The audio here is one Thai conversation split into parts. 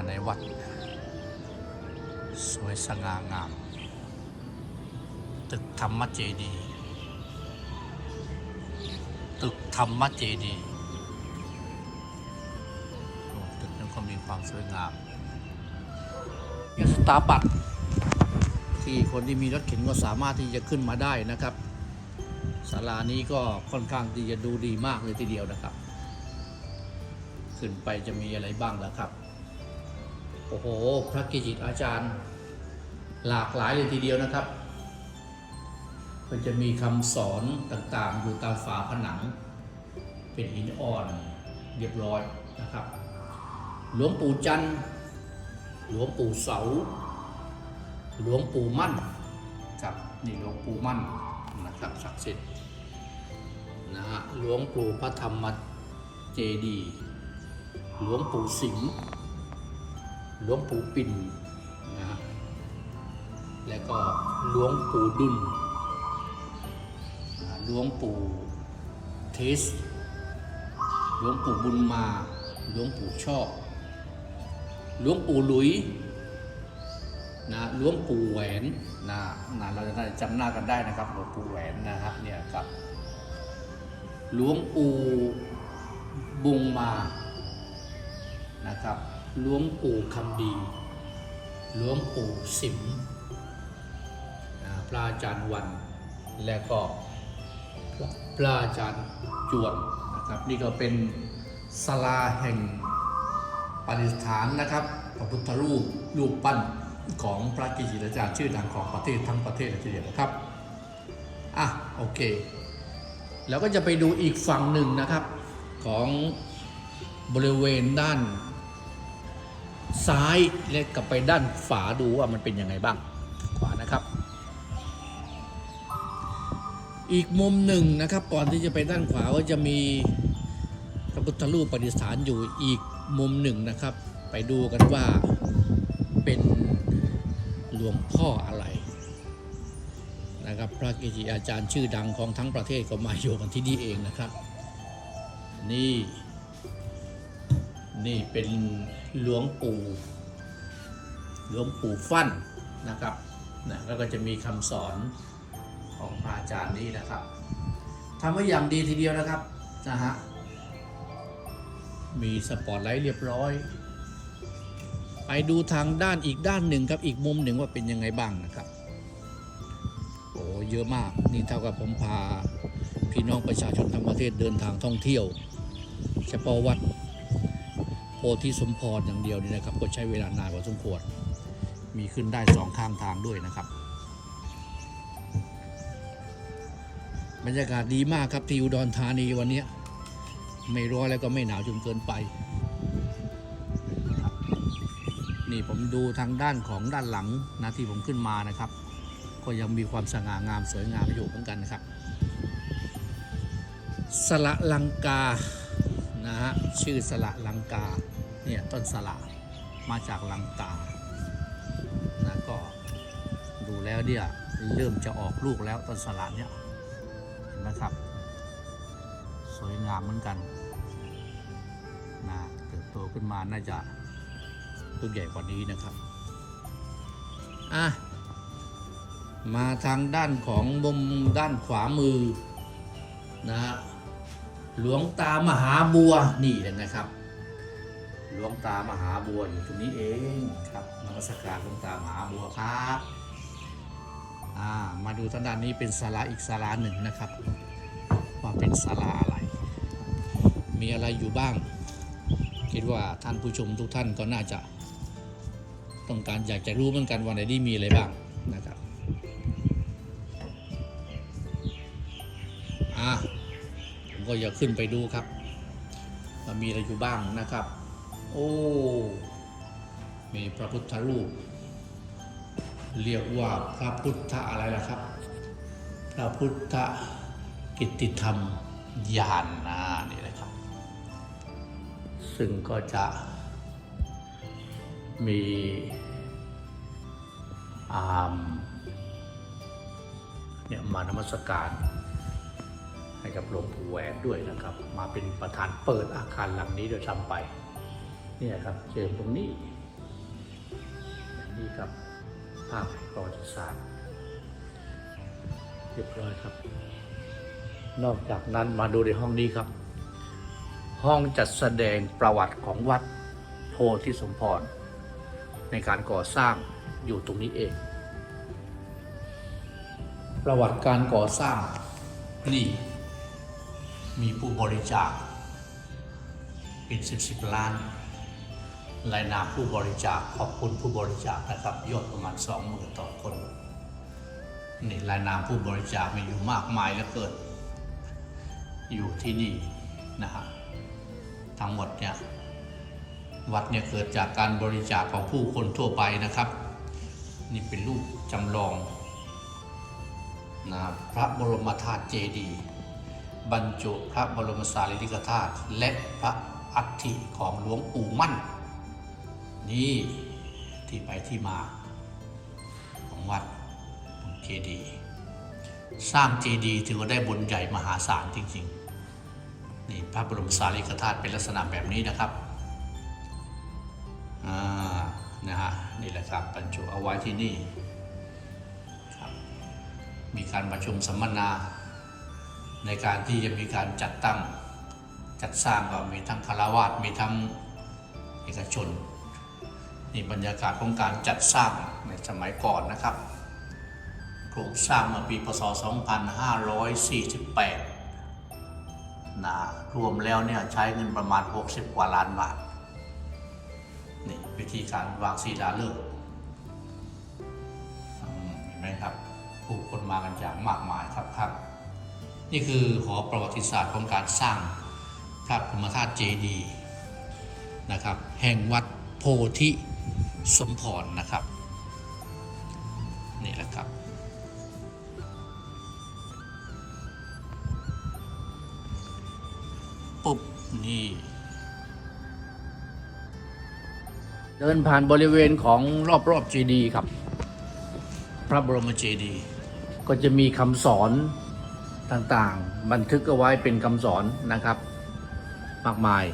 าในวัด สวยสง่างาม ตึกธรรมเจดี ตึกธรรมเจดีตึกนั้นก็มีความสวยงามมีสตาร์บัคที่คนที่มีรถเข็นก็สามารถที่จะขึ้นมาได้นะครับศาลานี้ก็ค่อนข้างที่จะดูดีมากเลยทีเดียวนะครับ ขึ้นไปจะมีอะไรบ้างล่ะครับ โอ้โห พระกิจิตอาจารย์ หลากหลายเลยทีเดียวนะครับก็จะมีคำสอนต่างๆ อยู่ตามฝาผนัง เป็นหินอ่อนเรียบร้อยนะครับ หลวงปู่จันทร์หลวงปู่เสา หลวงปู่มั่นครับนี่หลวงปู่มั่นนะครับศักดิ์สิทธิ์นะฮะหลวงปู่พระธรรมเจดี หลวงปู่สิงห์ หลวงปู่ปิ่นนะฮะแล้วก็หลวงปู่ดุลนหลวงปู่เทสหลวงปู่บุญมา หลวงปู่ชอบ หลวงปู่หลุยนะหลวงปู่แหวนนะนะเราจะจำหน้ากันได้นะครับหลวงปู่แหวนนะฮะเนี่ยครับหลวงปู่บุงมานะครับ หลวงปู่คำดี หลวงปู่สิมพระอาจารย์วัน และก็พระอาจารย์จวนนะครับนี่ก็เป็นศาลาแห่งปฏิสถานนะครับพระพุทธรูปรูปปั้นของพระกิจิอาจารย์ชื่อดังของประเทศทั้งประเทศเลยทีเดียวนะครับอะโอเค แล้วก็จะไปดูอีกฝั่งหนึ่งนะครับของบริเวณด้าน ซ้ายและกลับไปด้านฝาดูว่ามันเป็นยังไงบ้าง ขวานะครับ อีกมุมหนึ่งนะครับ ก่อนที่จะไปด้านขวาก็จะมีพระพุทธรูปประดิษฐานอยู่อีกมุมหนึ่งนะครับ ไปดูกันว่าเป็นหลวงพ่ออะไรนะครับ พระเกจิอาจารย์ชื่อดังของทั้งประเทศก็มาอยู่กันที่นี่เองนะครับ นี่ นี่เป็น หลวงปู่หลวงปู่ฟั่นนะครับนะแล้วก็จะมีคำสอนของพระอาจารย์นี้นะครับทำไว้อย่างดีทีเดียวนะครับนะฮะมีสปอตไลท์เรียบร้อย ไปดูทางด้านอีกด้านหนึ่งครับอีกมุมหนึ่งว่าเป็นยังไงบ้างนะครับโอ้เยอะมากนี่เท่ากับผมพาพี่น้องประชาชนทั้งประเทศเดินทางท่องเที่ยว เฉพาะวัด พธิสมพรอย่างเดียวนี่นะครับก็ใช้เวลานานพอสมควรมีขึ้นได้สองข้างทางด้วยนะครับ บรรยากาศดีมากครับที่อุดรธานีวันนี้ไม่ร้อนแล้วก็ไม่หนาวจนเกินไป นี่ผมดูทางด้านของด้านหลังนะที่ผมขึ้นมานะครับ ก็ยังมีความสง่างามสวยงามอยู่เหมือนกันนะครับ สละลังกานะฮะชื่อสละลังกา เนี่ยต้นสละมาจากลังกานะก็ดูแล้วเนี่ยเริ่มจะออกลูกแล้วต้นสละเนี่ยเห็นไหมครับ สวยงามเหมือนกันนะเติบโตขึ้นมาน่าจะต้นใหญ่กว่านี้นะครับอะมาทางด้านของมุมด้านขวามือนะหลวงตามหาบัวนี่เลยนะครับ หลวงตามหาบัวอยู่ตรงนี้เองครับนมัสการหลวงตามหาบัวครับมาดูทางด้านนี้เป็นศาลาอีกศาลาหนึ่งนะครับว่าเป็นศาลาอะไร มีอะไรอยู่บ้าง คิดว่าท่านผู้ชมทุกท่านก็น่าจะ ต้องการอยากจะรู้เหมือนกันว่าในนี้มีอะไรบ้างนะครับอะผมก็อยากขึ้นไปดูครับว่ามีอะไรอยู่บ้างนะครับ โอ้ มีพระพุทธรูป เรียกว่าพระพุทธอะไรล่ะครับ พระพุทธกิตติธรรมยานนะนี่แหละครับ ซึ่งก็จะมีอามเนี่ยมานมัสการให้กับหลวงปู่แหวนด้วยนะครับ มาเป็นประธานเปิดอาคารหลังนี้โดยทำไป เนี่ยครับเจอตรงนี้นี่ครับภาพประวัติศาสตร์เรียบร้อยครับ นอกจากนั้นมาดูในห้องนี้ครับ ห้องจัดแสดงประวัติของวัดโพธิสมพร ในการก่อสร้างอยู่ตรงนี้เอง ประวัติการก่อสร้างนี่ มีผู้บริจาคเป็นสิบสิบล้าน รายนามผู้บริจาคขอบคุณผู้บริจาคนะครับยอดประมาณสองหมื่นต่อคนนี่รายนามผู้บริจาคมีอยู่มากมายเหลือเกินอยู่ที่นี่นะฮะทั้งหมดเนี่ยวัดเนี่ยเกิดจากการบริจาคของผู้คนทั่วไปนะครับ นี่เป็นรูปจำลองนะพระบรมธาตุเจดีย์บรรจุพระบรมสารีริกธาตุและพระอัฐิของหลวงปู่มั่น นี่ที่ไปที่มาของวัดเจดีย์สร้างเจดีย์ถือว่าได้บุญใหญ่มหาศาลจริงๆนี่พระบรมสารีริกธาตุเป็นลักษณะแบบนี้นะครับนะฮะนี่แหละครับบรรจุเอาไว้ที่นี่ครับมีการประชุมสัมมนา ในการที่จะมีการจัดตั้งจัดสร้างก็มีทั้งคารวาสมีทั้งเอกชน นี่บรรยากาศของการจัดสร้างในสมัยก่อนนะครับโครงสร้างเมื่อปีพศ 2548นะรวมแล้วเนี่ยใช้เงินประมาณ 60 กว่าล้านบาทนี่วิธีการวางศิลาฤกษ์อืมเห็นไหมครับผู้คนมากันอย่างมากมายครับครับนี่คือหอประวัติศาสตร์ของการสร้างพระพรหมธาตุเจดีย์นะครับ แห่งวัดโพธิ สมพรนะครับ นี่แหละครับ ปุ๊บ นี่ เดินผ่านบริเวณของรอบๆเจดีครับ พระบรมเจดีย์ก็จะมีคำสอนต่างๆ บันทึกเอาไว้เป็นคำสอนนะครับ มากมาย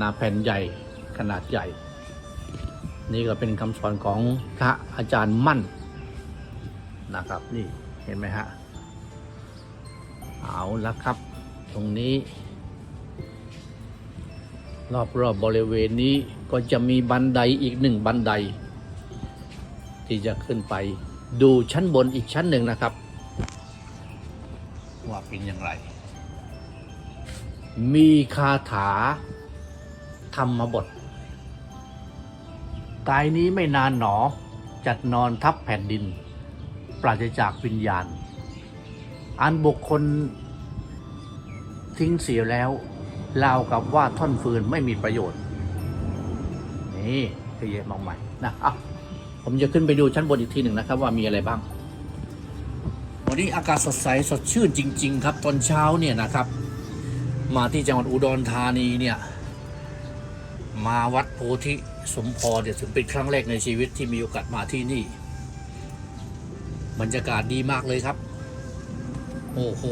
นะแผ่นใหญ่ขนาดใหญ่ นี่ก็เป็นคำสอนของพระอาจารย์มั่นนะครับ นี่เห็นไหมฮะเอาละครับ ตรงนี้ รอบๆบบริเวณนี้ก็จะมีบันไดอีกหนึ่งบันได ที่จะขึ้นไปดูชั้นบนอีกชั้นหนึ่งนะครับ ว่าเป็นอย่างไร มีคาถาธรรมบท กายนี้ไม่นานหนอ จัดนอนทับแผ่นดิน ปราศจากวิญญาณ อันบุคคลทิ้งเสียแล้วราวกับว่าท่อนฟืนไม่มีประโยชน์ นี่เยอะมากมายนะอะผมจะขึ้นไปดูชั้นบนอีกทีหนึ่งนะครับ ว่ามีอะไรบ้าง วันนี้อากาศสดใสสดชื่นจริง ๆ ครับ ตอนเช้าเนี่ยนะครับ มาที่จังหวัดอุดรธานีเนี่ย มาวัดโพธิ สมพรเนี่ยถึงเป็นครั้งแรกในชีวิตที่มีโอกาสมาที่นี่บรรยากาศดีมากเลยครับ โอ้โห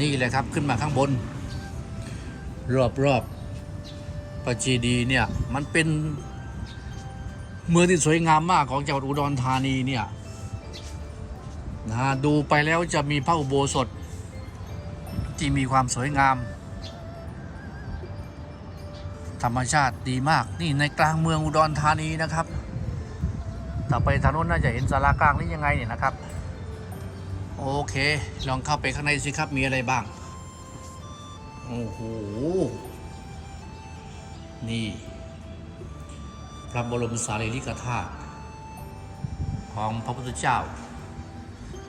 นี่แหละครับขึ้นมาข้างบน รอบๆปจีดีเนี่ย มันเป็นเมืองที่สวยงามมากของจังหวัดอุดรธานีเนี่ยนะดูไปแล้วจะมีพระอุโบสถ ที่มีความสวยงาม ธรรมชาติดีมากนี่ในกลางเมืองอุดรธานีนะครับต่อไปทางโน้นน่าจะเห็นสารากลางนี่ยังไงเนี่ยนะครับ โอเค ลองเข้าไปข้างในสิครับมีอะไรบ้าง โอ้โห นี่ พระบรมสารีริกธาตุของพระพุทธเจ้า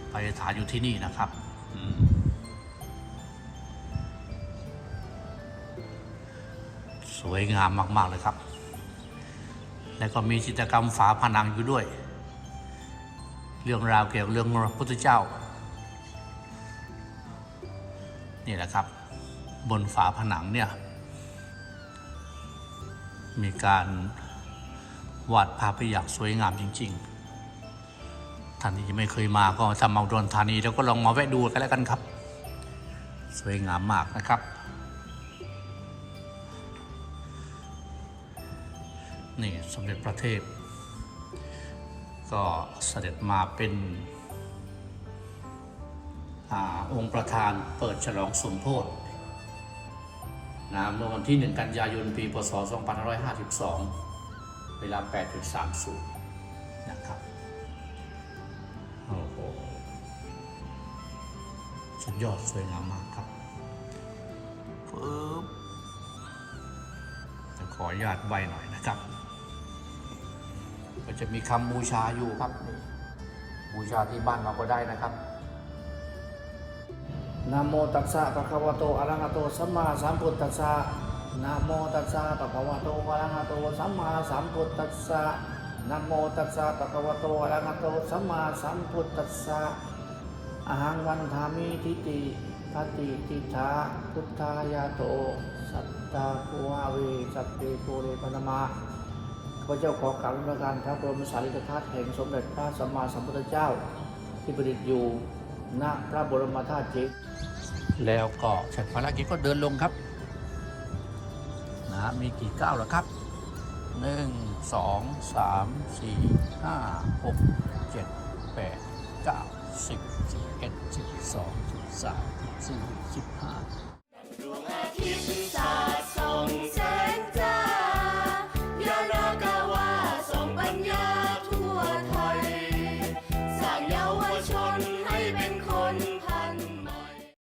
ไปฐานอยู่ที่นี่นะครับ สวยงามมากๆเลยครับ แล้วก็มีจิตรกรรมฝาผนังอยู่ด้วย เรื่องราวเกี่ยวกับเรื่องพระพุทธเจ้า นี่แหละครับ บนฝาผนังเนี่ย มีการวาดภาพไปอย่างสวยงามจริง ๆ ท่านที่ยังไม่เคยมาก็ถ้ามาอุดรธานีแล้วก็ลองมาแวะดูกันแล้วกันครับ สวยงามมากนะครับ นี่สมเด็จพระเทพ ก็เสด็จมาเป็นอองค์ประธานเปิดฉลองสมโพธินะเมื่อวันที่ 1 กันยายน ปี พศ 2552 เวลา 8.30 นะครับโอ้โหสุดยอดสวยงามมากครับปึ๊บจะขออนุญาตไว้หน่อยนะครับ ก็จะมีคำบูชาอยู่ครับนี่บูชาที่บ้านเราก็ได้นะครับนะโมตัสสะปะคะวะโตอะระหะโตสัมมาสัมพุทธัสสะนะโมตัสสะปะคะวะโตอะระหะโตสัมมาสัมพุทธัสสะนะโมตัสสะปะคะวะโตอะระหะโตสัมมาสัมพุทธัสสะอะหังวันทามิทิติทัตติทิฏฐาพุทธายาโต สัตตาภูวาเวสัพเพโกเรปนมา ข้าพเจ้าขอกราบนมัสการพระบรมสารีริกธาตุแห่งสมเด็จพระสัมมาสัมพุทธเจ้า ที่ประดิษฐ์อยู่ณพระบรมธาตุเจดแล้วก็เสร็จภารกิจก็เดินลงครับนะมีกี่ก้าวแล้วครับหนึ่งสองสามสี่ห้าหกเจ็ดแปดเก้าสิบสิบเอ็ดสิบสองสิบสามสิบสี่สิบห้าดวงอาทิตย์